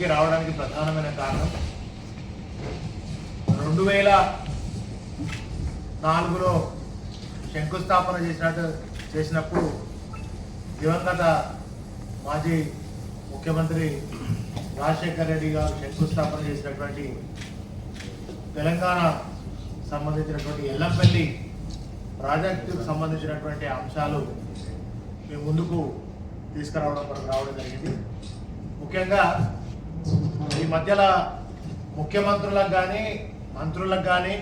దృష్టిలోకి రావడానికి ప్రధానమైన కారణం రెండు వేల నాలుగులో శంకుస్థాపన చేసినట్టు చేసినప్పుడు దివంగత మాజీ ముఖ్యమంత్రి రాజశేఖర రెడ్డి గారు శంకుస్థాపన చేసినటువంటి తెలంగాణ సంబంధించినటువంటి ఎల్లంపల్లి ప్రాజెక్టుకు సంబంధించినటువంటి అంశాలు మేము ముందుకు తీసుకురావడం కొరకు రావడం జరిగింది. ముఖ్యంగా ఈ మధ్యలో ముఖ్యమంత్రులకు కానీ మంత్రులకు కానీ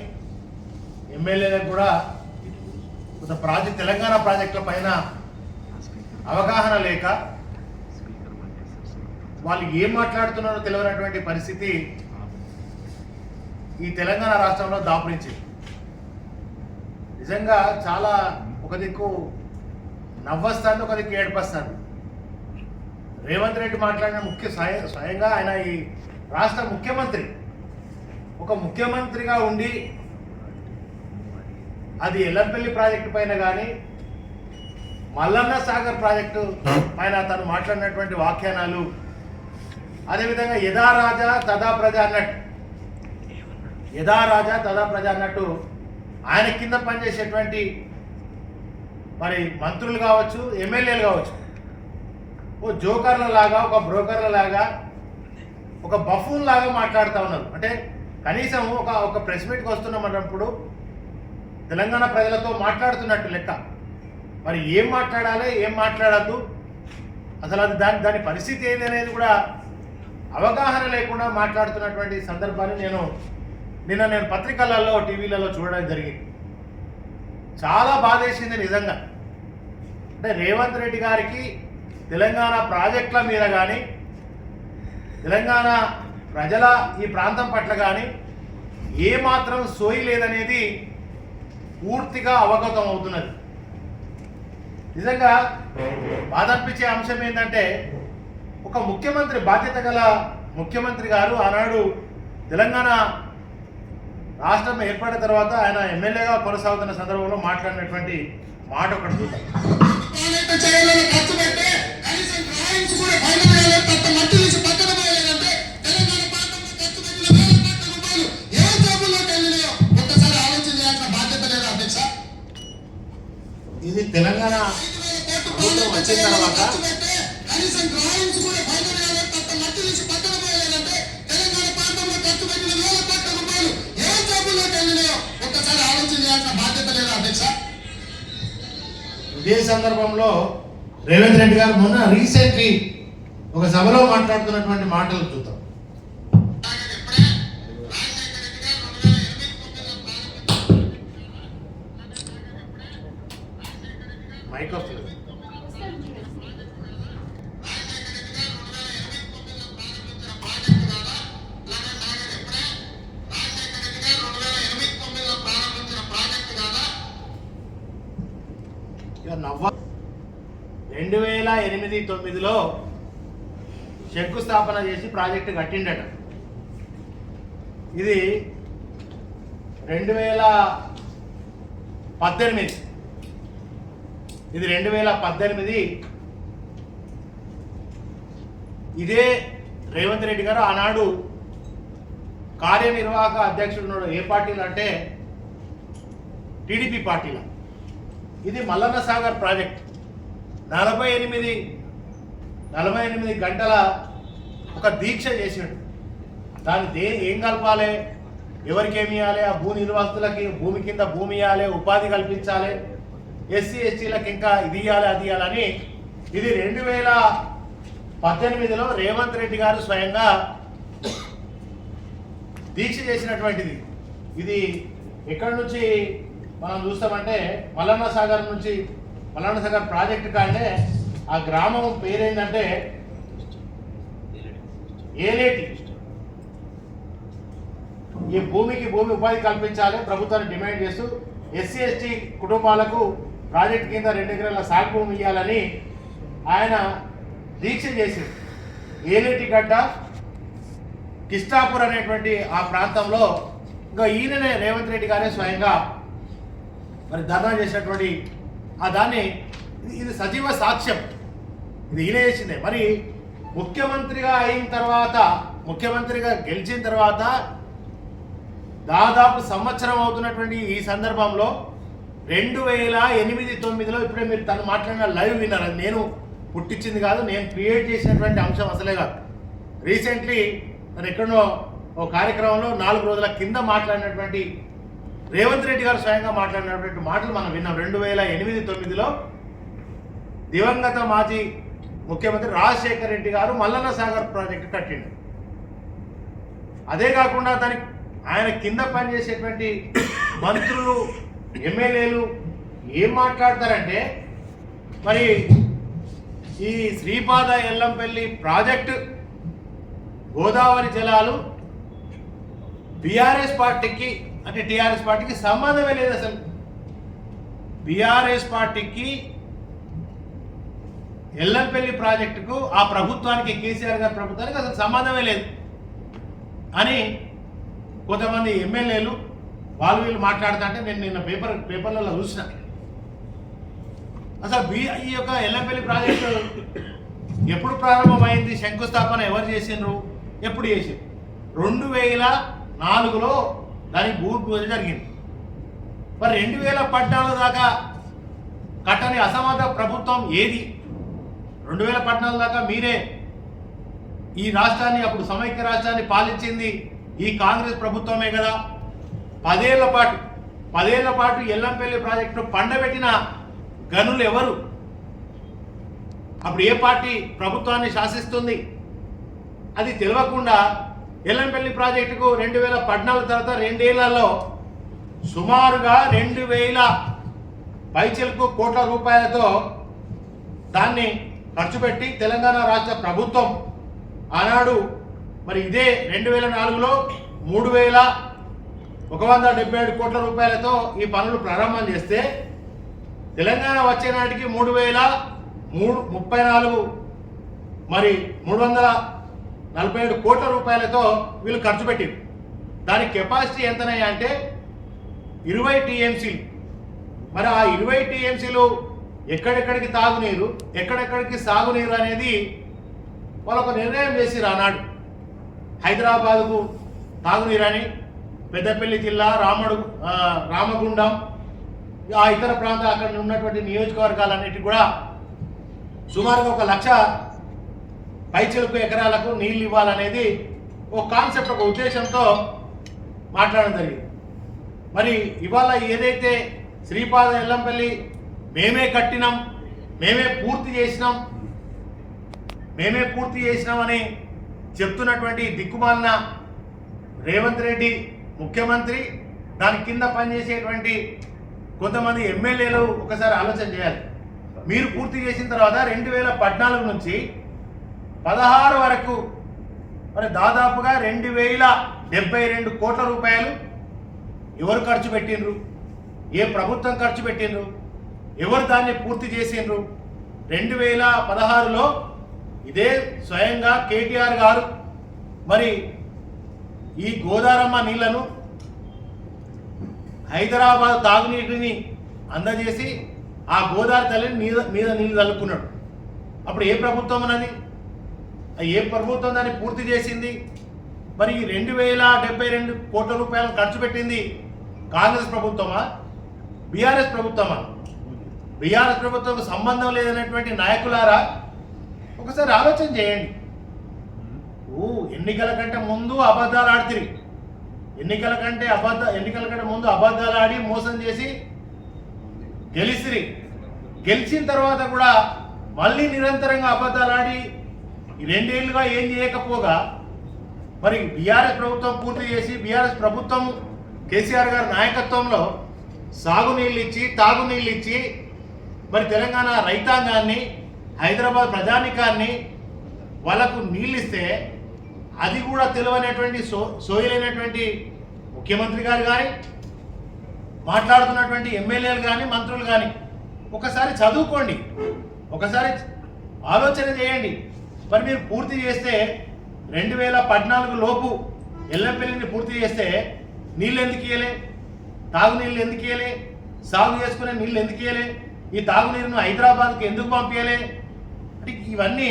ఎమ్మెల్యేలకు కూడా కొంత ప్రాజెక్ట్ తెలంగాణ ప్రాజెక్టుల పైన అవగాహన లేక వాళ్ళు ఏం మాట్లాడుతున్నారో తెలియనటువంటి పరిస్థితి ఈ తెలంగాణ రాష్ట్రంలో దాపురించింది. నిజంగా చాలా ఒక దిక్కు నవ్వస్తాను ఒక దిక్కు ఏడుపస్తాను రేవంత్ రెడ్డి మాట్లాడిన ముఖ్య స్వయంగా ఆయన ఈ రాష్ట్ర ముఖ్యమంత్రి. ఒక ముఖ్యమంత్రిగా ఉండి అది ఎల్లంపల్లి ప్రాజెక్టు పైన కానీ మల్లన్న సాగర్ ప్రాజెక్టు పైన తను మాట్లాడినటువంటి వ్యాఖ్యానాలు. అదేవిధంగా యథా రాజా తదా ప్రజ అన్నట్టు యథా రాజా తదా ప్రజ అన్నట్టు ఆయన కింద పనిచేసేటువంటి మరి మంత్రులు కావచ్చు ఎమ్మెల్యేలు కావచ్చు ఓ జోకర్ల లాగా ఒక బ్రోకర్ల లాగా ఒక బఫూన్ లాగా మాట్లాడుతూ ఉన్నారు. అంటే కనీసం ఒక ఒక ప్రెస్ మీట్కి వస్తున్నాం అన్నప్పుడు తెలంగాణ ప్రజలతో మాట్లాడుతున్నట్టు లెక్క. మరి ఏం మాట్లాడాలి ఏం మాట్లాడద్దు? అసలు అది దాని దాని పరిస్థితి ఏంది అనేది కూడా అవగాహన లేకుండా మాట్లాడుతున్నటువంటి సందర్భాన్ని నేను నిన్న నేను పత్రికలలో టీవీలలో చూడడం జరిగింది. చాలా బాధేసింది నిజంగా. అంటే రేవంత్ రెడ్డి గారికి తెలంగాణ ప్రాజెక్టుల మీద కానీ తెలంగాణ ప్రజల ఈ ప్రాంతం పట్ల కానీ ఏమాత్రం సోయి లేదనేది పూర్తిగా అవగతం అవుతున్నది. నిజంగా బాధ అనిపించే అంశం ఏంటంటే ఒక ముఖ్యమంత్రి బాధ్యత గల ముఖ్యమంత్రి గారు ఆనాడు తెలంగాణ రాష్ట్రం ఏర్పడిన తర్వాత ఆయన ఎమ్మెల్యేగా కొనసాగుతున్న సందర్భంలో మాట్లాడినటువంటి మాట ఒకటి ఇది తెలంగాణ ప్రభుత్వం వచ్చిన తర్వాత ఆలోచన బాధ్యత లేదా ఇదే సందర్భంలో రేవంత్ రెడ్డి గారు మొన్న రీసెంట్లీ ఒక సభలో మాట్లాడుతున్నటువంటి మాటలు చూద్దాం. మైక్ వస్తుంది నవ్వ రెండు వేల ఎనిమిది తొమ్మిదిలో శంకుస్థాపన చేసి ప్రాజెక్టు కట్టిండట. ఇది రెండు వేల పద్దెనిమిది. ఇది రెండు వేల పద్దెనిమిది. ఇదే రేవంత్ రెడ్డి గారు ఆనాడు కార్యనిర్వాహక అధ్యక్షుడు ఏ పార్టీలు అంటే టీడీపీ పార్టీల. ఇది మల్లన్న సాగర్ ప్రాజెక్ట్. నలభై ఎనిమిది నలభై ఎనిమిది గంటల ఒక దీక్ష చేసాడు. దాన్ని దే ఏం కలపాలి? ఎవరికి ఇవ్వాలి ఆ భూ నిర్వాసితులకి భూమి కింద భూమి ఇవ్వాలి ఉపాధి కల్పించాలి? ఎస్సీ ఎస్టీలకు ఇంకా ఇది ఇవ్వాలి అది ఇవ్వాలని ఇది రెండు వేల పద్దెనిమిదిలో రేవంత్ రెడ్డి గారు స్వయంగా దీక్ష చేసినటువంటిది. ఇది ఎక్కడి నుంచి మనం చూస్తామంటే మల్లన్న సాగర్ నుంచి మల్లన్న సాగర్ ప్రాజెక్టు కాడే ఆ గ్రామం పేరేంటంటే? ఏలేటి. ఈ భూమికి భూమి ఉపాధి కల్పించాలి ప్రభుత్వాన్ని డిమాండ్ చేస్తూ ఎస్సీ ఎస్టీ కుటుంబాలకు ప్రాజెక్ట్ కింద రెండు ఎకరాల సాగు భూమి ఇవ్వాలని ఆయన దీక్ష చేసింది ఏలేటి గడ్డ కిష్టాపూర్ అనేటువంటి ఆ ప్రాంతంలో ఇంకా ఈయననే రేవంత్ రెడ్డి గారే స్వయంగా మరి ధర్నా చేసినటువంటి ఆ దాన్ని ఇది- ఇది సజీవ సాక్ష్యం. ఇది ఈయన చేసిందే. మరి ముఖ్యమంత్రిగా అయిన తర్వాత ముఖ్యమంత్రిగా గెలిచిన తర్వాత దాదాపు సంవత్సరం అవుతున్నటువంటి ఈ సందర్భంలో రెండు వేల ఎనిమిది తొమ్మిదిలో ఇప్పుడే మీరు తను మాట్లాడిన లైవ్ విన్నారు. అది నేను పుట్టించింది కాదు నేను క్రియేట్ చేసినటువంటి అంశం అసలే కాదు. రీసెంట్లీ తను ఎక్కడో ఓ కార్యక్రమంలో నాలుగు రోజుల కింద మాట్లాడినటువంటి రేవంత్ రెడ్డి గారు స్వయంగా మాట్లాడినటువంటి మాటలు మనం విన్నాం. రెండు వేల ఎనిమిది తొమ్మిదిలో దివంగత మాజీ ముఖ్యమంత్రి రాజశేఖర్ రెడ్డి గారు మల్లన్న సాగర్ ప్రాజెక్టు కట్టిండు. అదే కాకుండా దానికి ఆయన కింద పనిచేసేటువంటి మంత్రులు ఎమ్మెల్యేలు ఏం మాట్లాడతారంటే మరి ఈ శ్రీపాద ఎల్లంపల్లి ప్రాజెక్టు గోదావరి జలాలు బీఆర్ఎస్ పార్టీకి అంటే టీఆర్ఎస్ పార్టీకి సంబంధమే లేదు అసలు. బీఆర్ఎస్ పార్టీకి ఎల్లంపల్లి ప్రాజెక్టుకు ఆ ప్రభుత్వానికి కేసీఆర్ గారి ప్రభుత్వానికి అసలు సంబంధమే లేదు. అని కొంతమంది ఎమ్మెల్యేలు వాళ్ళు వీళ్ళు మాట్లాడుతుంటే నేను నిన్న పేపర్ పేపర్లలో చూసిన. అసలు బి ఈ యొక్క ఎల్లంపల్లి ప్రాజెక్టు ఎప్పుడు ప్రారంభమైంది? శంకుస్థాపన ఎవరు చేసిండ్రు? ఎప్పుడు చేసిండ్రు? రెండు వేల నాలుగులో దానికి భూమి పూజ జరిగింది. మరి రెండు వేల పద్నాలుగు దాకా కట్టని అసమర్థ ప్రభుత్వం ఏది? రెండు వేల పద్నాలుగు దాకా మీరే ఈ రాష్ట్రాన్ని అప్పుడు సమైక్య రాష్ట్రాన్ని పాలించింది ఈ కాంగ్రెస్ ప్రభుత్వమే కదా. పదేళ్ళ పాటు పదేళ్ళ పాటు ఎల్లంపల్లి ప్రాజెక్టును పండబెట్టిన గనులు ఎవరు? అప్పుడు ఏ పార్టీ ప్రభుత్వాన్ని శాసిస్తుంది? అది తెలియకుండా ఎల్లంపల్లి ప్రాజెక్టుకు రెండు వేల పద్నాలుగు తర్వాత రెండేళ్ళలో సుమారుగా రెండు వేల పైచలకు కోట్ల రూపాయలతో దాన్ని ఖర్చు పెట్టి తెలంగాణ రాష్ట్ర ప్రభుత్వం ఆనాడు మరి ఇదే రెండు వేల నాలుగులో మూడు వేల ఒక వంద డెబ్బై ఏడు కోట్ల రూపాయలతో ఈ పనులు ప్రారంభం చేస్తే తెలంగాణ వచ్చే నాటికి మూడు వేల మూడు ముప్పై నాలుగు మరి మూడు వందల నలభై ఏడు కోట్ల రూపాయలతో వీళ్ళు ఖర్చు పెట్టి దాని కెపాసిటీ ఎంతనయ్యా అంటే ఇరవై టీఎంసీలు. మరి ఆ ఇరవై టీఎంసీలు ఎక్కడెక్కడికి తాగునీరు ఎక్కడెక్కడికి సాగునీరు అనేది వాళ్ళు ఒక నిర్ణయం చేసి రానాడు. హైదరాబాదుకు తాగునీరని పెద్దపల్లి జిల్లా రామడు రామగుండం ఆ ఇతర ప్రాంతాలు అక్కడ ఉన్నటువంటి నియోజకవర్గాలన్నిటి కూడా సుమారుగా ఒక లక్ష పైచిలుకు ఎకరాలకు నీళ్ళు ఇవ్వాలనేది ఒక కాన్సెప్ట్ ఒక ఉద్దేశంతో మాట్లాడడం జరిగింది. మరి ఇవాళ ఏదైతే శ్రీపాద ఎల్లంపల్లి మేమే కట్టినాం మేమే పూర్తి చేసినాం మేమే పూర్తి చేసినామని చెప్తున్నటువంటి దిక్కుమాలిన రేవంత్ రెడ్డి ముఖ్యమంత్రి దాని కింద పనిచేసేటువంటి కొంతమంది ఎమ్మెల్యేలు ఒకసారి ఆలోచన చేయాలి. మీరు పూర్తి చేసిన తర్వాత రెండు వేల పద్నాలుగు నుంచి పదహారు వరకు మరి దాదాపుగా రెండు వేల డెబ్బై రెండు కోట్ల రూపాయలు ఎవరు ఖర్చు పెట్టిండ్రు? ఏ ప్రభుత్వం ఖర్చు పెట్టిండ్రు? ఎవరు దాన్ని పూర్తి చేసిండ్రు? రెండు వేల పదహారులో ఇదే స్వయంగా కేటీఆర్ గారు. మరి ఈ గోదారమ్మ నీళ్ళను హైదరాబాద్ తాగునీటిని అందజేసి ఆ గోదావరి తల్లిని మీద మీద నీళ్ళు తలుపుకున్నాడు. అప్పుడు ఏ ప్రభుత్వం అన్నది? ఏ ప్రభుత్వం దాన్ని పూర్తి చేసింది? మరి ఈ రెండు వేల డెబ్బై రెండు కోట్ల రూపాయలు ఖర్చు పెట్టింది కాంగ్రెస్ ప్రభుత్వమా? బీఆర్ఎస్ ప్రభుత్వమా? బీఆర్ఎస్ ప్రభుత్వం సంబంధం లేదనేటువంటి నాయకులారా ఒకసారి ఆలోచన చేయండి. ఓ ఎన్నికల కంటే ముందు అబద్ధాలు ఆడుతుంది ఎన్నికల కంటే అబద్ధ ఎన్నికల కంటే ముందు అబద్ధాలు ఆడి మోసం చేసి గెలిసిరి. గెలిచిన తర్వాత కూడా మళ్ళీ నిరంతరంగా అబద్ధాలు ఆడి రెండేళ్ళుగా ఏం చేయకపోగా మరి బీఆర్ఎస్ ప్రభుత్వం పూర్తి చేసి బీఆర్ఎస్ ప్రభుత్వం కేసీఆర్ గారి నాయకత్వంలో సాగునీళ్ళు ఇచ్చి తాగునీళ్ళు ఇచ్చి మరి తెలంగాణ రైతాంగాన్ని హైదరాబాద్ ప్రజానికాన్ని వాళ్ళకు నీళ్ళిస్తే అది కూడా తెలియనటువంటి సో సోయలేనటువంటి ముఖ్యమంత్రి గారు కానీ మాట్లాడుతున్నటువంటి ఎమ్మెల్యేలు కానీ మంత్రులు కానీ ఒకసారి చదువుకోండి. ఒకసారి ఆలోచన చేయండి. మరి మీరు పూర్తి చేస్తే రెండు వేల పద్నాలుగు లోపు ఎల్లంపల్లిని పూర్తి చేస్తే నీళ్ళు ఎందుకు ఇయ్యలే? తాగునీళ్ళు ఎందుకు ఇయ్యలే? సాగు చేసుకునే నీళ్ళు ఎందుకు ఇయ్యలే? ఈ తాగునీరును హైదరాబాద్కి ఎందుకు పంపించలే అంటే ఇవన్నీ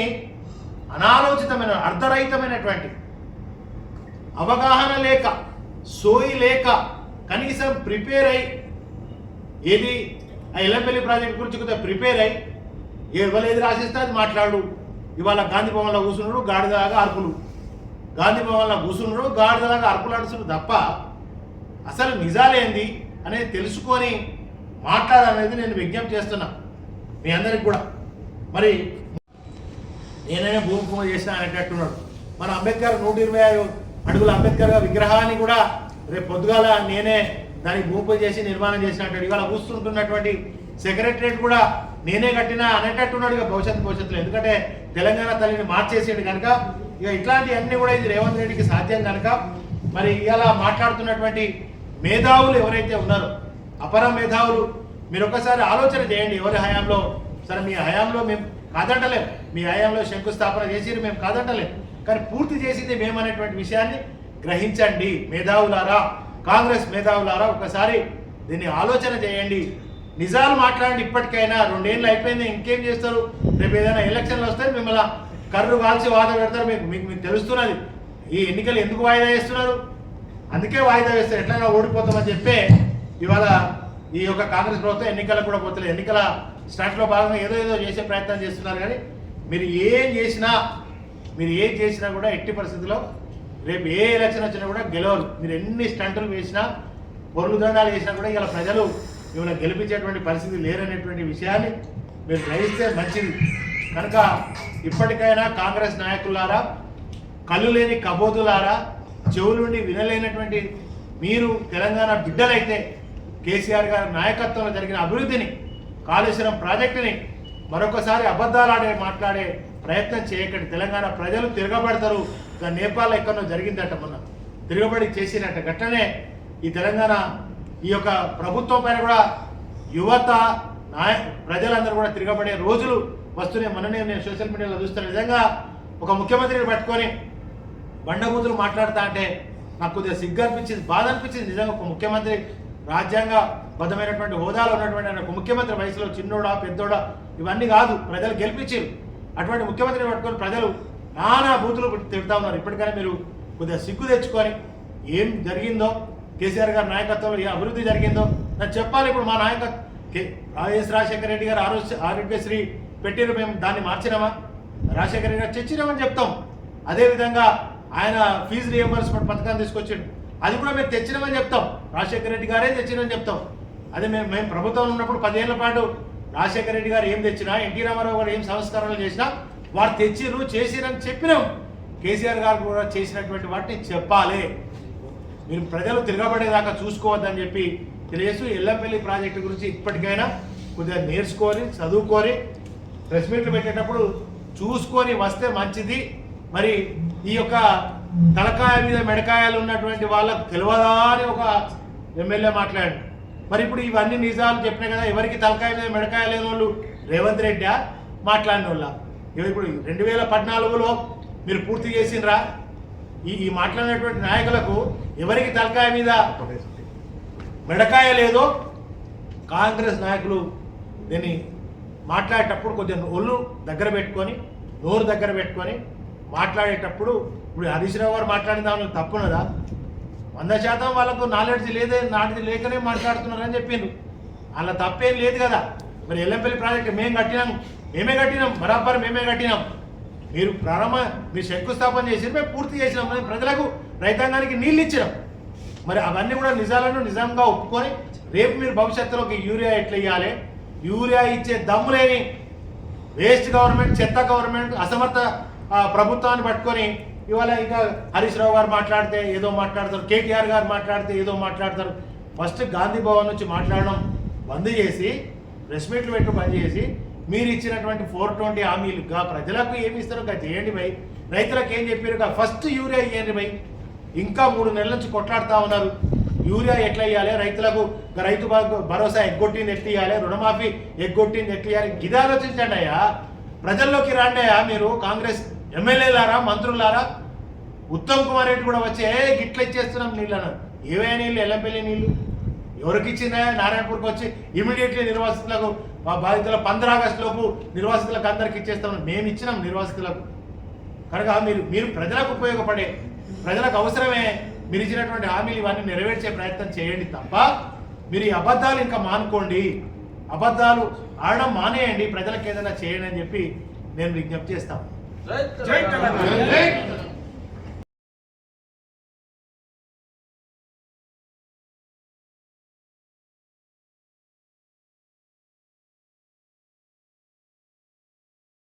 అనాలోచితమైన అర్ధరహితమైనటువంటి అవగాహన లేక సోయి లేక కనీసం ప్రిపేర్ అయి ఏది ఆ ఎల్లంపల్లి ప్రాజెక్ట్ గురించి కొంత ప్రిపేర్ అయి ఇవ్వలేదు రాసిస్తే అది మాట్లాడు. ఇవాళ గాంధీ భవన్లో కూర్చున్నాడు గాడిదలాగా అర్పులు. గాంధీ భవన్లో కూర్చున్నాడు గాడిదలాగా అర్పులు అడుచుడు తప్ప అసలు నిజాలేంది అనేది తెలుసుకొని మాట్లాడాలనేది నేను విజ్ఞప్తి చేస్తున్నా. మీ అందరికి కూడా. మరి నేనైనా భూమి పూజ చేసిన అనేటట్టున్నాడు మన అంబేద్కర్ నూట ఇరవై ఐదు అడుగుల అంబేద్కర్ విగ్రహాన్ని కూడా రేపు పొద్దుగాల నేనే దానికి భూమి పూజ చేసి నిర్మాణం చేసినట్టు ఇవాళ కూస్తుంటున్నటువంటి సెక్రటరేట్ కూడా నేనే కట్టినా అనేటట్టున్నాడు ఇక భవిష్యత్తు భవిష్యత్తులో. ఎందుకంటే తెలంగాణ తల్లిని మార్చేసేడు కనుక ఇక ఇట్లాంటివన్నీ కూడా ఇది రేవంత్ రెడ్డికి సాధ్యం కనుక మరి ఇలా మాట్లాడుతున్నటువంటి మేధావులు ఎవరైతే ఉన్నారో అపర మేధావులు మీరు ఒక్కసారి ఆలోచన చేయండి ఎవరి హయాంలో? సరే మీ హయాంలో మేము కాదంటలేం. మీ హయాంలో శంకుస్థాపన చేసి మేము కాదంటలేం. కానీ పూర్తి చేసింది మేమనేటువంటి విషయాన్ని గ్రహించండి మేధావులారా. కాంగ్రెస్ మేధావులారా ఒకసారి దీన్ని ఆలోచన చేయండి. నిజాలు మాట్లాడండి ఇప్పటికైనా. రెండేళ్ళు అయిపోయింది ఇంకేం చేస్తారు? రేపు ఏదైనా ఎలక్షన్లు వస్తే మిమ్మల్ని కర్రు కాల్చి వాద పెడతారు మీకు మీకు మీకు తెలుస్తున్నది. ఈ ఎన్నికలు ఎందుకు వాయిదా వేస్తున్నారు? అందుకే వాయిదా వేస్తారు. ఎట్లా ఓడిపోతామని చెప్పే ఇవాళ ఈ యొక్క కాంగ్రెస్ ప్రభుత్వం ఎన్నికలకు కూడా పోతలేదు. ఎన్నికల స్టార్ట్లో భాగంగా ఏదో ఏదో చేసే ప్రయత్నం చేస్తున్నారు కానీ మీరు ఏం చేసినా మీరు ఏం చేసినా కూడా ఎట్టి పరిస్థితుల్లో రేపు ఏ ఎలక్షన్ వచ్చినా కూడా గెలవరు. మీరు ఎన్ని స్టంటులు వేసినా పొరులు దండాలు వేసినా కూడా ఇలా ప్రజలు మిమ్మల్ని గెలిపించేటువంటి పరిస్థితి లేరనేటువంటి విషయాన్ని మీరు గ్రహిస్తే మంచిది. కనుక ఇప్పటికైనా కాంగ్రెస్ నాయకులారా కళ్ళు లేని కబోతులారా చెవులుండి వినలేనటువంటి మీరు తెలంగాణ బిడ్డలైతే కేసీఆర్ గారి నాయకత్వంలో జరిగిన అభివృద్ధిని కాళేశ్వరం ప్రాజెక్టుని మరొకసారి అబద్ధాలాడే మాట్లాడే ప్రయత్నం చేయకండి. తెలంగాణ ప్రజలు తిరగబడతారు. ఇంకా నేపాల్ ఎక్కడో జరిగిందట మొన్న. తిరగబడి చేసినట్ట గట్టనే ఈ తెలంగాణ ఈ యొక్క ప్రభుత్వం పైన కూడా యువత నాయ ప్రజలందరూ కూడా తిరగబడే రోజులు వస్తున్నాయి. మననే నేను సోషల్ మీడియాలో చూస్తున్న నిజంగా ఒక ముఖ్యమంత్రిని పట్టుకొని బండబూతులు మాట్లాడుతా అంటే నాకు కొద్దిగా సిగ్గు అనిపించింది బాధ అనిపించింది. నిజంగా ఒక ముఖ్యమంత్రి రాజ్యాంగ బద్దమైనటువంటి హోదాలో ఉన్నటువంటి ఆయన ముఖ్యమంత్రి వయసులో చిన్నోడా పెద్దోడా ఇవన్నీ కాదు ప్రజలు గెలిపించారు. అటువంటి ముఖ్యమంత్రిని పట్టుకొని ప్రజలు నానా బూతులు తిడతా ఉన్నారు. ఇప్పటికైనా మీరు కొద్దిగా సిగ్గు తెచ్చుకొని ఏం జరిగిందో కేసీఆర్ గారి నాయకత్వంలో ఏ అభివృద్ధి జరిగిందో నాకు చెప్పాలి ఇప్పుడు మా నాయక వైఎస్ రాజశేఖర రెడ్డి గారు ఆరోగ్య ఆరోగ్యశ్రీ పెట్టిన మేము దాన్ని మార్చినామా? రాజశేఖర రెడ్డి గారు తెచ్చినామని చెప్తాం. అదేవిధంగా ఆయన ఫీజు రియంబర్స్మెంట్ పథకాన్ని తీసుకొచ్చిండు. అది కూడా మేము తెచ్చినామని చెప్తాం. రాజశేఖర రెడ్డి గారే తెచ్చినని చెప్తాం. అదే మేము మేము ప్రభుత్వంలో ఉన్నప్పుడు పదేళ్ళ పాటు రాజశేఖర రెడ్డి గారు ఏం తెచ్చినా ఎన్టీ రామారావు గారు ఏం సంస్కరణలు చేసినా వారు తెచ్చిర్రు చేసిరని చెప్పినాం. కేసీఆర్ గారు కూడా చేసినటువంటి వాటిని చెప్పాలి. మీరు ప్రజలు తిరగబడేదాకా చూసుకోవద్దని చెప్పి తెలియజేస్తూ ఎల్లంపల్లి ప్రాజెక్టు గురించి ఇప్పటికైనా కొద్దిగా నేర్చుకొని చదువుకొని ప్రెస్ మీట్లు పెట్టేటప్పుడు చూసుకొని వస్తే మంచిది. మరి ఈ యొక్క తలకాయ మీద మెడకాయలు ఉన్నటువంటి వాళ్ళకు తెలియదా అని ఒక ఎమ్మెల్యే మాట్లాడాడు. మరి ఇప్పుడు ఇవన్నీ నిజాలు చెప్పినా కదా ఎవరికి తలకాయ మీద మెడకాయ లేని వాళ్ళు? రేవంత్ రెడ్డి మాట్లాడిన వాళ్ళ ఇవి ఇప్పుడు రెండు వేల పద్నాలుగులో మీరు పూర్తి చేసినరా ఈ ఈ మాట్లాడినటువంటి నాయకులకు ఎవరికి తలకాయ మీద మెడకాయ లేదో కాంగ్రెస్ నాయకులు దీన్ని మాట్లాడేటప్పుడు కొద్దిగా ఒళ్ళు దగ్గర పెట్టుకొని నోరు దగ్గర పెట్టుకొని మాట్లాడేటప్పుడు ఇప్పుడు హరీష్ రావు గారు మాట్లాడిన దానిలో తప్పున్నదా? వంద శాతం వాళ్ళకు నాలెడ్జ్ లేదే నాటిది లేకనే మాట్లాడుతున్నారని చెప్పిండ్రు. అలా తప్పేం లేదు కదా. మరి ఎల్లంపల్లి ప్రాజెక్ట్ మేము కట్టినాం మేమే కట్టినాం బరాబర్ మేమే కట్టినాం. మీరు ప్రారంభ మీరు శంకుస్థాపన చేసి మేము పూర్తి చేసినాం. మరి ప్రజలకు రైతాంగానికి నీళ్ళు ఇచ్చినాం. మరి అవన్నీ కూడా నిజాలను నిజంగా ఒప్పుకొని రేపు మీరు భవిష్యత్తులోకి యూరియా ఎట్లా ఇవ్వాలి యూరియా ఇచ్చే దమ్ము లేని వేస్ట్ గవర్నమెంట్ చెత్త గవర్నమెంట్ అసమర్థ ప్రభుత్వాన్ని పట్టుకొని ఇవాళ ఇంకా హరీష్ రావు గారు మాట్లాడితే ఏదో మాట్లాడతారు కేటీఆర్ గారు మాట్లాడితే ఏదో మాట్లాడతారు. ఫస్ట్ గాంధీ భవన్ నుంచి మాట్లాడడం బంద్ చేసి ప్రెస్ మీట్లు పెట్టు బంద్ చేసి మీరు ఇచ్చినటువంటి ఫోర్ ట్వంటీ హామీలు గా ప్రజలకు ఏమి ఇస్తారో గా చేయండి భయ్. రైతులకు ఏం చెప్పారు గా ఫస్ట్ యూరియా ఇవ్వండి భయ్. ఇంకా మూడు నెలల నుంచి కొట్లాడుతూ ఉన్నారు. యూరియా ఎట్లా ఇవ్వాలి రైతులకు రైతు భరోసా ఎగ్గొట్టింది ఎట్లా ఇవ్వాలి రుణమాఫీ ఎగ్గొట్టింది ఎట్లా ఇవ్వాలి ఇది ఆలోచించండి అయ్యా. ప్రజల్లోకి రాండి అయ్యా మీరు కాంగ్రెస్ ఎమ్మెల్యేలారా మంత్రులారా ఉత్తమ్ కుమార్ రెడ్డి కూడా వచ్చి ఏ గిట్ల ఇచ్చేస్తున్నాం నీళ్ళను. ఏవే నీళ్ళు? ఎల్లంపల్లి నీళ్ళు. ఎవరికి ఇచ్చిందా? నారాయణపూర్కి వచ్చి ఇమీడియట్లీ నిర్వాసితులకు మా బాధితుల పంద్ర ఆగస్టు లోపు నిర్వాసితులకు అందరికి ఇచ్చేస్తామని మేము ఇచ్చినాం నిర్వాసితులకు. కనుక మీరు మీరు ప్రజలకు ఉపయోగపడే ప్రజలకు అవసరమే మీరు ఇచ్చినటువంటి హామీలు ఇవన్నీ నెరవేర్చే ప్రయత్నం చేయండి తప్ప మీరు ఈ అబద్ధాలు ఇంకా మానుకోండి. అబద్ధాలు ఆడడం మానేయండి ప్రజలకు ఏదైనా చేయండి అని చెప్పి నేను విజ్ఞప్తి చేస్తాను జై తెలంగాణ.